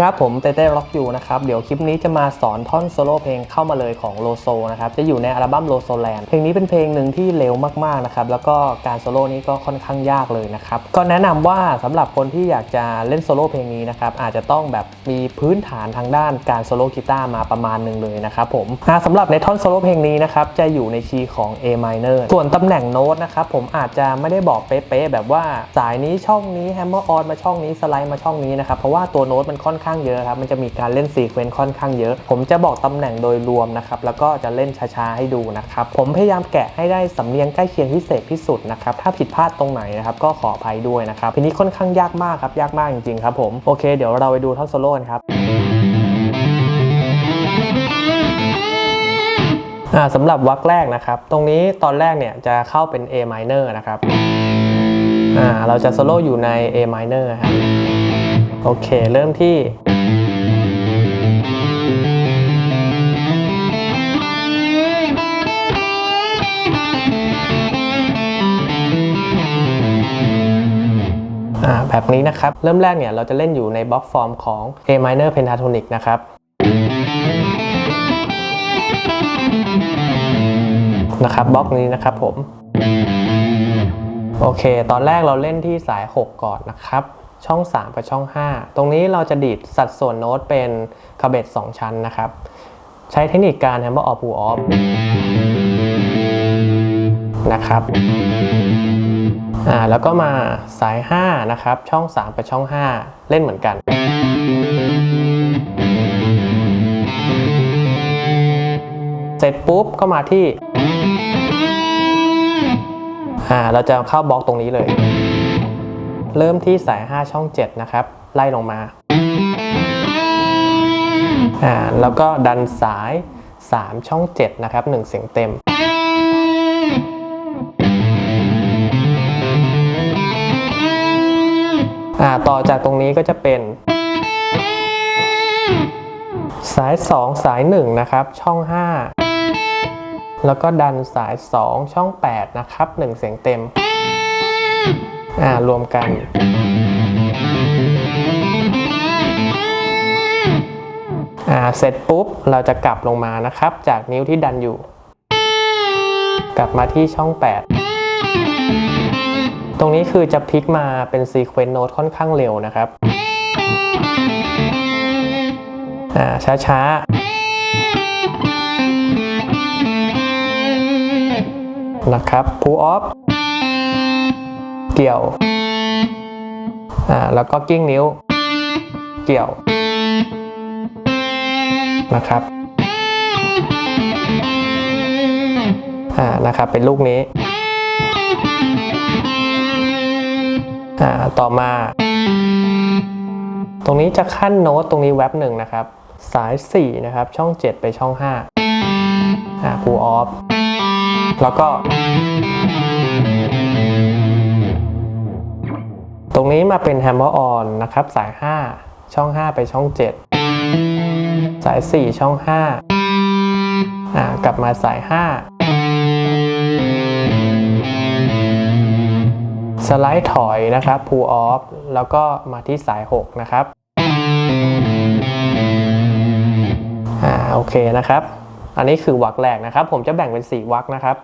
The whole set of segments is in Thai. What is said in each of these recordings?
ดีครับผมเต้เต้ร็อกอยู่นะครับเดี๋ยวคลิปนี้จะมาสอนท่อนโซโล่เพลงเข้ามาเลยของโลโซนะครับจะอยู่ในอัลบั้มโลโซแลนด์เพลงนี้เป็นเพลงหนึ่งที่เร็วมากๆนะครับแล้วก็การโซโล่นี้ก็ค่อนข้างยากเลยนะครับก็แนะนำว่าสำหรับคนที่อยากจะเล่นโซโล่เพลงนี้นะครับอาจจะต้องแบบมีพื้นฐานทางด้านการโซโล่กีตาร์มาประมาณหนึ่งเลยนะครับผมอ่าสำหรับในท่อนโซโล่เพลงนี้นะครับจะอยู่ในคีย์ของ A minor ส่วนตำแหน่งโน้ตนะครับผมอาจจะไม่ได้บอกเป๊ะๆแบบว่าสายนี้ช่องนี้แฮมเมอร์ออนมาช่องนี้สไลด์มาช่องนี้นะครับเพราะว่าตัวโน้ตมันค่อนข้างเยอะครับ มันจะมีการเล่นซีเควนต์ค่อนข้างเยอะ ผมจะบอกตำแหน่งโดยรวมนะครับ แล้วก็จะเล่นช้าๆให้ดูนะครับ ผมพยายามแกะให้ได้สำเนียงใกล้เคียงพิเศษที่สุดนะครับ ถ้าผิดพลาดตรงไหนนะครับ ก็ขออภัยด้วยนะครับ ทีนี้ค่อนข้างยากมากครับ ยากมากจริงๆครับผม โอเค เดี๋ยวเราไปดูท่อนโซโล่ครับสำหรับวรรคแรกนะครับ ตรงนี้ตอนแรกเนี่ยจะเข้าเป็น A minor นะครับเราจะโซโล่อยู่ใน A minor ครับโอเค เริ่มที่ แบบนี้นะครับ เริ่มแรกเนี่ยเราจะเล่นอยู่ในบล็อกฟอร์มของ A minor pentatonic นะครับนะครับบล็อกนี้นะครับผม โอเค ตอนแรกเราเล่นที่สาย 6 ก่อนนะครับ ช่อง 3 กับช่อง 5 ตรงนี้เราจะดีดสัดส่วนโน้ตเป็นคาเบต2ชั้นนะครับ ใช้เทคนิคการ hammer off pull off นะครับ อ่าแล้วก็มาสาย 5 นะครับ ช่อง 3 กับช่อง 5 เล่นเหมือนกัน เสร็จปุ๊บก็มาที่อ่าเราจะเข้าบล็อกตรงนี้เลย เริ่มที่สาย 5 ช่อง 7 นะครับ ไล่ลงมาอ่าแล้วก็ดันสาย 3 ช่อง 7 นะครับ 1 เสียงเต็ม ต่อจากตรงนี้ก็จะเป็น สาย 2 สาย 1 นะครับ ช่อง 5 แล้วก็ดันสาย 2 ช่อง 8 นะครับ 1 เสียงเต็มรวมกันเสร็จปุ๊บ เราจะกลับลงมานะครับ จากนิ้วที่ดันอยู่ กลับมาที่ช่อง 8 ตรงนี้คือจะพลิกมาเป็นซีเควนต์โน้ตค่อนข้างเร็วนะครับอ่าช้านะครับ pull off เกี่ยวอ่าแล้วก็กิ้งนิ้ว เกี่ยว นะครับอ่านะครับ เป็นลูกนี้ อ่าต่อมา ตรงนี้จะขั้นโน้ตตรงนี้แว็บหนึ่งนะครับ สาย 4 นะครับ ช่อง 7 ไปช่อง 5อ่า pull off แล้วก็ ตรงนี้มาเป็น hammer on นะครับ สาย 5 ช่อง 5 ไปช่อง 7 สาย 4 ช่อง 5อ่ากลับมาสาย 5 สไลด์ถอยนะครับ pull off แล้วก็มาที่สาย 6 นะครับอ่าโอเคนะครับ อันนี้คือวักแรกนะครับ ผมจะแบ่งเป็น 4 วักนะครับ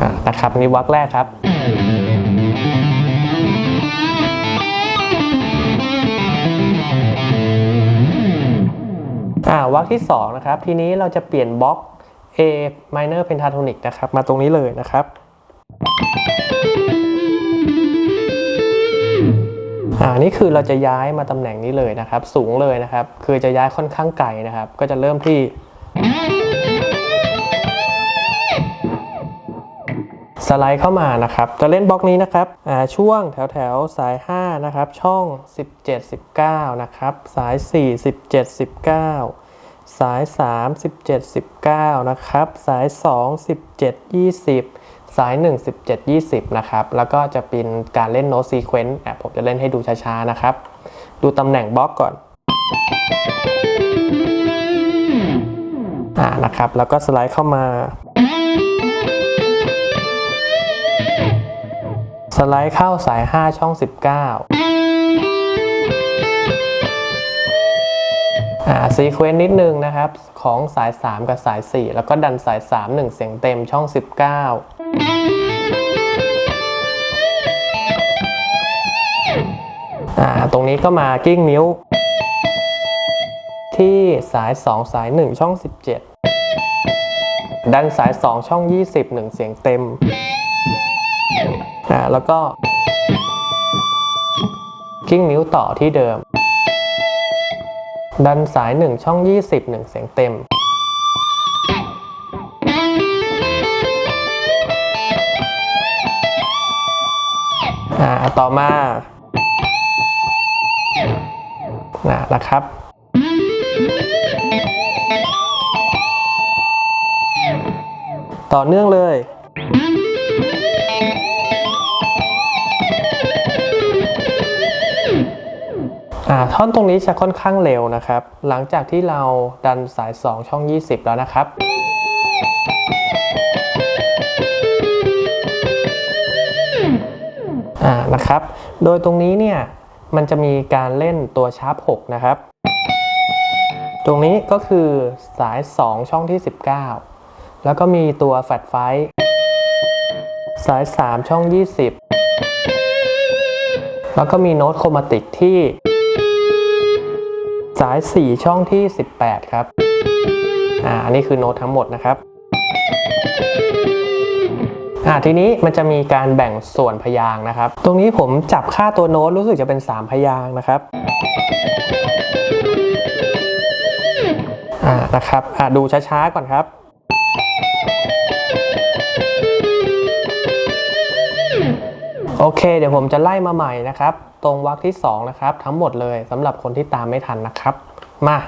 อ่านะครับนี่วักแรกครับ อ่าวักที่2นะครับทีนี้เราจะเปลี่ยนบล็อก A minor pentatonic นะครับ มาตรงนี้เลยนะครับอ่านี่คือเราจะย้ายมาตำแหน่งนี้เลยนะครับ สูงเลยนะครับ คือจะย้ายค่อนข้างไกลนะครับ ก็จะเริ่มที่ สไลด์เข้ามานะครับ จะเล่นบล็อกนี้นะครับช่วงแถวแถวสาย 5 นะครับ ช่อง 17 19 นะครับ สาย 4 17 19 สาย 3 17 19 นะครับ สาย 2 17 20 สาย 1 17 20 นะครับ แล้วก็จะเป็นการเล่นโน้ตซีเควนต์ผมจะเล่นให้ดูช้าๆ นะครับ ดูตำแหน่งบล็อกก่อนอ่านะครับ แล้วก็สไลด์เข้ามา สไลด์เข้าสาย 5 ช่อง 19อ่าซีเควนต์นิดนึงนะครับ ของสาย 3 กับสาย 4 แล้วก็ดันสาย 3 1 เสียงเต็มช่อง 19อ่าตรงนี้ก็มากิ้งนิ้ว ที่สาย 2 สาย 1 ช่อง 17 ดันสาย 2 ช่อง 20 1 เสียงเต็ม อ่าแล้วก็กิ้งนิ้วต่อที่เดิม ดันสาย 1 ช่อง 20 1 เสียงเต็ม อ่า ต่อมานะนะครับ ต่อเนื่องเลย ท่อนตรงนี้จะค่อนข้างเร็วนะครับ หลังจากที่เราดันสาย 2 ช่อง 20 แล้วนะครับ อ่า นะครับ โดยตรงนี้เนี่ย มันจะมีการเล่นตัวชาร์ป 6 นะครับ ตรงนี้ก็คือสาย 2 ช่องที่ 19 แล้วก็มีตัวแฟลตไฟท์สาย 3 ช่อง 20 แล้วก็มีโน้ตโครมาติกที่ สาย 4 ช่องที่ 18 ครับ อ่า อันนี้คือโน้ตทั้งหมดนะครับ อ่า ทีนี้มันจะมีการแบ่งส่วนพยางนะครับ ตรงนี้ผมจับค่าตัวโน้ตรู้สึกจะเป็น 3 พยางนะครับ อ่า นะครับ อ่าดูช้าๆก่อนครับ โอเค เดี๋ยวผมจะไล่มาใหม่นะครับ ตรงวรรคที่2นะครับทั้งหมดเลยสำหรับคนที่ตามไม่ทันนะครับ มา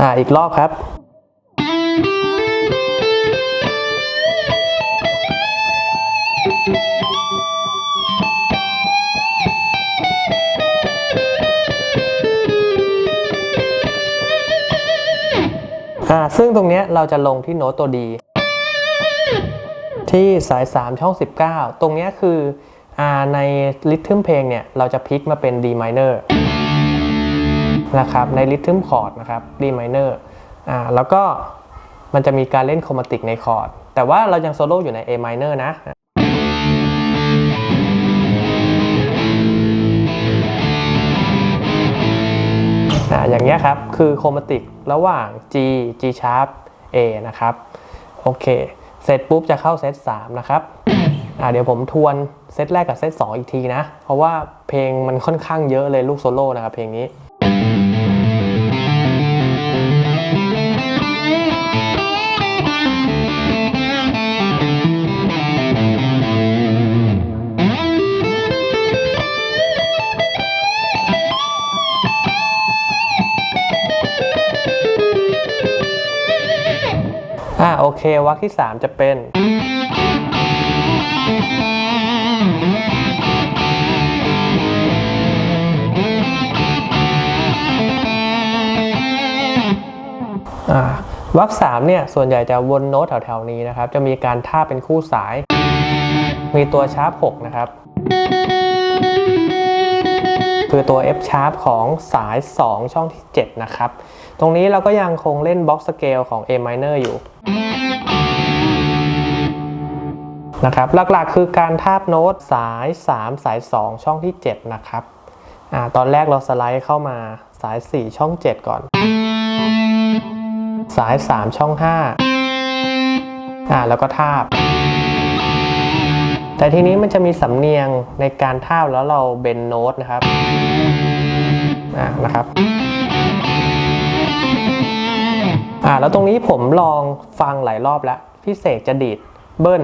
อ่าอีกรอบครับ ซึ่งตรงนี้เราจะลงที่โน้ตตัวดีที่สาย 3 ช่อง 19 ตรงนี้คืออในริทึมเพลงเนี่ย เราจะพลิกมาเป็น D minor นะครับ ในริทึมคอร์ดนะครับ D minor อ่าแล้วก็มันจะมีการเล่นโครมาติกในคอร์ด แต่ว่าเรายังโซโล่อยู่ใน A minor นะ อย่างเงี้ยครับ คือโครมาติกระหว่าง G G sharp A นะครับ โอเค เสร็จปุ๊บจะเข้าเซต3นะครับอ่าเดี๋ยวผมทวนเซตแรกกับเซต2อีกทีนะ เพราะว่าเพลงมันค่อนข้างเยอะเลยลูกโซโล่นะครับเพลงนี้ เควรรคที่ 3 จะเป็น วรรคสามเนี่ย ส่วนใหญ่จะวนโน้ตแถวๆนี้นะครับ จะมีการท่าเป็นคู่สาย มีตัวชาร์ป6นะครับ คือตัว F sharp ของสาย 2 ช่องที่ 7 นะครับ ตรงนี้เราก็ยังคงเล่น box scale ของ A minor อยู่ นะครับหลักๆคือการทาบโน้ตสาย 3 สาย 2 ช่องที่ 7 นะครับอตอนแรกเราสไลด์เข้ามาสาย 4 ช่อง 7 ก่อน สาย 3 ช่อง 5อ่าแล้วก็ทาบ แต่ทีนี้มันจะมีสำเนียงในการทาบแล้วเราเบนโน้ตนะครับอ่านะครับ อ่าแล้วตรงนี้ผมลองฟังหลายรอบแล้วพี่เสกจะดีดเบิ้ล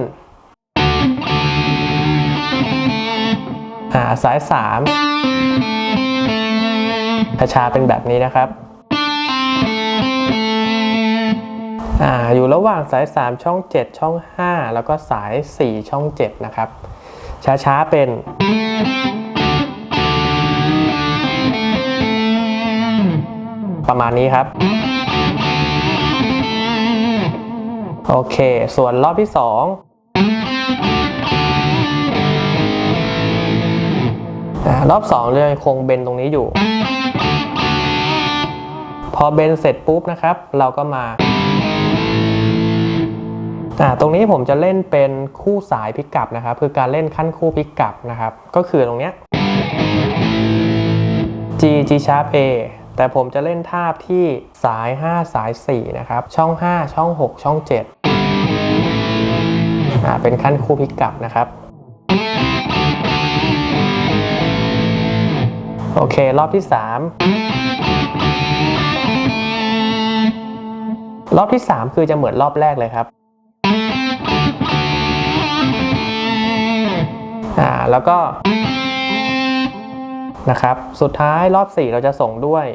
อ่าสายสามช้าๆเป็นแบบนี้นะครับอ่าอยู่ระหว่างสาย 3 ช่อง 7 ช่อง 5 แล้วก็สาย 4 ช่อง 7 นะครับ ช้าๆเป็น ประมาณนี้ครับ โอเค ส่วนรอบที่2อ่ารอบ2เรายังคงเบนตรงนี้อยู่ พอเบนเสร็จปุ๊บนะครับ เราก็มาตรงนี้ผมจะเล่นเป็นคู่สายพิกกลับนะครับ คือการเล่นขั้นคู่พิกกลับนะครับ ก็คือตรงเนี้ย G G sharp A แต่ผมจะเล่นทาบที่สาย 5 สาย 4 นะครับ ช่อง 5 ช่อง 6 ช่อง 7อ่าเป็นขั้นคู่พลิกกลับนะครับ โอเค รอบที่ 3 รอบที่ 3 คือจะเหมือนรอบแรกเลยครับอ่าแล้วก็ นะครับ สุดท้ายรอบ 4 เราจะส่งด้วย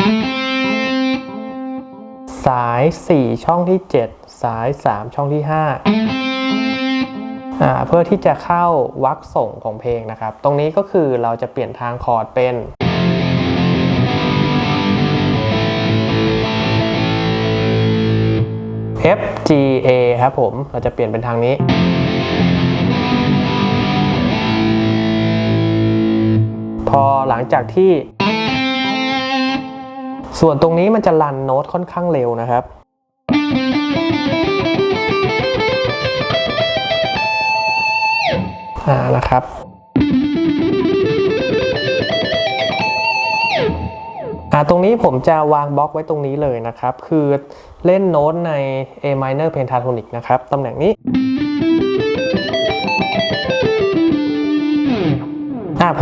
สาย 4 ช่องที่ 7 สาย 3 ช่องที่5อ่าเพื่อที่จะเข้าวักส่งของเพลงนะครับ ตรงนี้ก็คือเราจะเปลี่ยนทางคอร์ดเป็น F G A ครับผม เราจะเปลี่ยนเป็นทางนี้ พอหลังจากที่ ส่วนตรงนี้มันจะรันโน้ตค่อนข้างเร็วนะครับ อ่านะครับอ่าตรงนี้ผมจะวางบล็อกไว้ตรงนี้เลยนะครับ คือเล่นโน้ตใน A minor pentatonic นะครับ ตำแหน่งนี้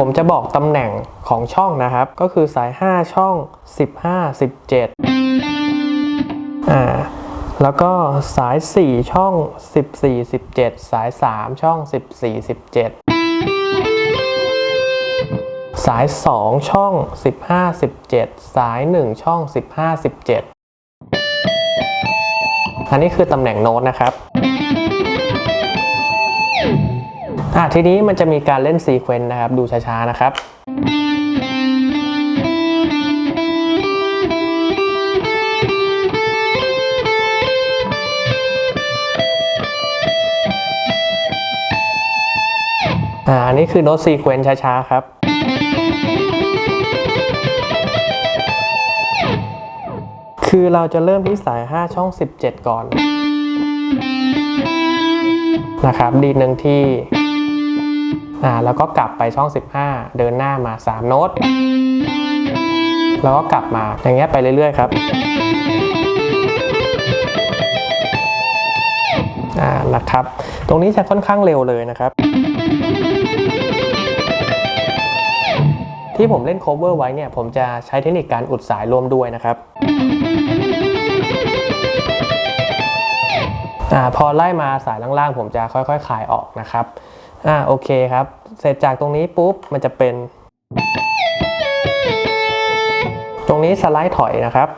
ผมจะบอกตำแหน่งของช่องนะครับ ก็คือสาย 5 ช่อง 15 17อ่าแล้วก็สาย 4 ช่อง 14 17 สาย 3 ช่อง 14 17 สาย 2 ช่อง 15 17 สาย 1 ช่อง 15 17 อันนี้คือตำแหน่งโน้ตนะครับ อะทีนี้มันจะมีการเล่นซีเควนต์นะครับ ดูช้าๆนะครับอ่าอันนี้คือโน้ตซีเควนต์ช้าๆครับคือเราจะเริ่มที่สาย 5 ช่อง 17 ก่อน นะครับ ดีหนึ่งที่ อ่าแล้วก็กลับไปช่อง 15 เดินหน้ามา 3 โน้ต แล้วก็กลับมาอย่างเงี้ยไปเรื่อยๆ ครับอ่านะครับ ตรงนี้จะค่อนข้างเร็วเลยนะครับ ที่ผมเล่น cover ไว้เนี่ย ผมจะใช้เทคนิคการอุดสายรวมด้วยนะครับอ่าพอไล่มาสายล่างๆ ผมจะค่อยๆคลายออกนะครับ อ่าโอเคครับ เสร็จจากตรงนี้ปุ๊บมันจะเป็น ตรงนี้สไลด์ถอยนะครับ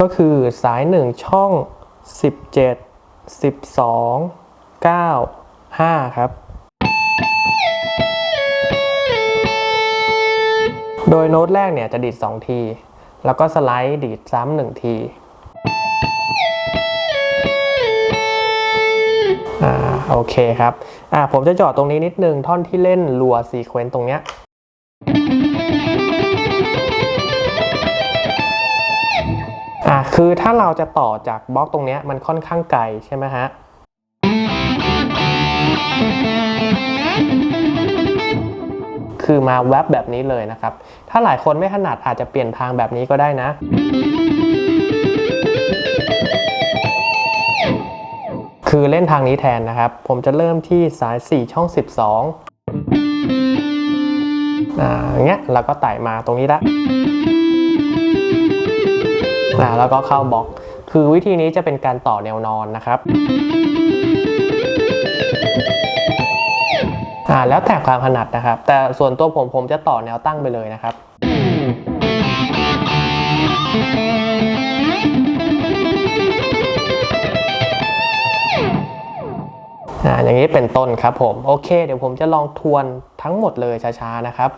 ก็คือสาย 1 ช่อง 17 12 9 5 ครับ โดยโน้ตแรกเนี่ยจะดีด 2 ที แล้วก็สไลด์ดีดซ้ำหนึ่งที อ่าโอเคครับอ่าผมจะจอดตรงนี้นิดนึงท่อนที่เล่นรัวซีเควนต์ตรงเนี้ยอ่าคือถ้าเราจะต่อจากบล็อกตรงเนี้ยมันค่อนข้างไกลใช่ไหมฮะคือมาแวบแบบนี้เลยนะครับ ถ้าหลายคนไม่ถนัดอาจจะเปลี่ยนทางแบบนี้ก็ได้นะ คือเล่นทางนี้แทนนะครับ ผมจะเริ่มที่สาย 4 ช่อง 12อ่าอย่างเงี้ยแล้วก็ไต่มาตรงนี้ละอ่าแล้วก็เข้าบล็อก คือวิธีนี้จะเป็นการต่อแนวนอนนะครับอ่าแล้วแต่ความถนัดนะครับ แต่ส่วนตัวผมผมจะต่อแนวตั้งไปเลยนะครับ อ่าอย่างนี้เป็นต้นครับผมโอเค เดี๋ยวผมจะลองทวนทั้งหมดเลยช้าๆนะครับ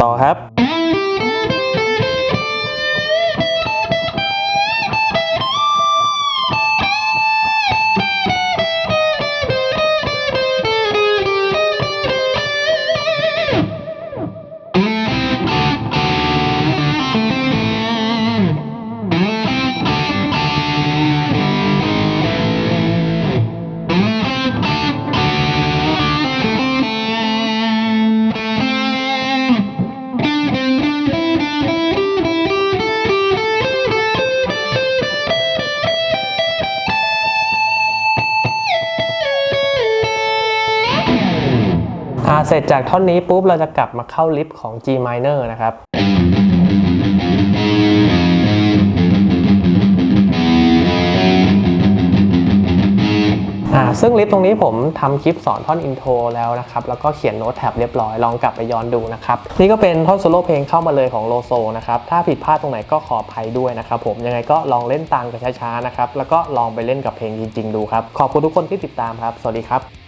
ต่อครับ อ่าเสร็จจากท่อนนี้ปุ๊บเราจะกลับมาเข้าลิฟต์ของ G minor นะครับอ่าซึ่งลิฟต์ตรงนี้ผมทำคลิปสอนท่อนอินโทรแล้วนะครับ แล้วก็เขียนโน้ตแท็บเรียบร้อย ลองกลับไปย้อนดูนะครับ นี่ก็เป็นท่อนโซโล่เพลงเข้ามาเลยของโลโซนะครับ ถ้าผิดพลาดตรงไหนก็ขออภัยด้วยนะครับผม ยังไงก็ลองเล่นตามกันช้าๆนะครับ แล้วก็ลองไปเล่นกับเพลงจริง ๆ ดูครับ ขอบคุณทุกคนที่ติดตามครับ สวัสดีครับ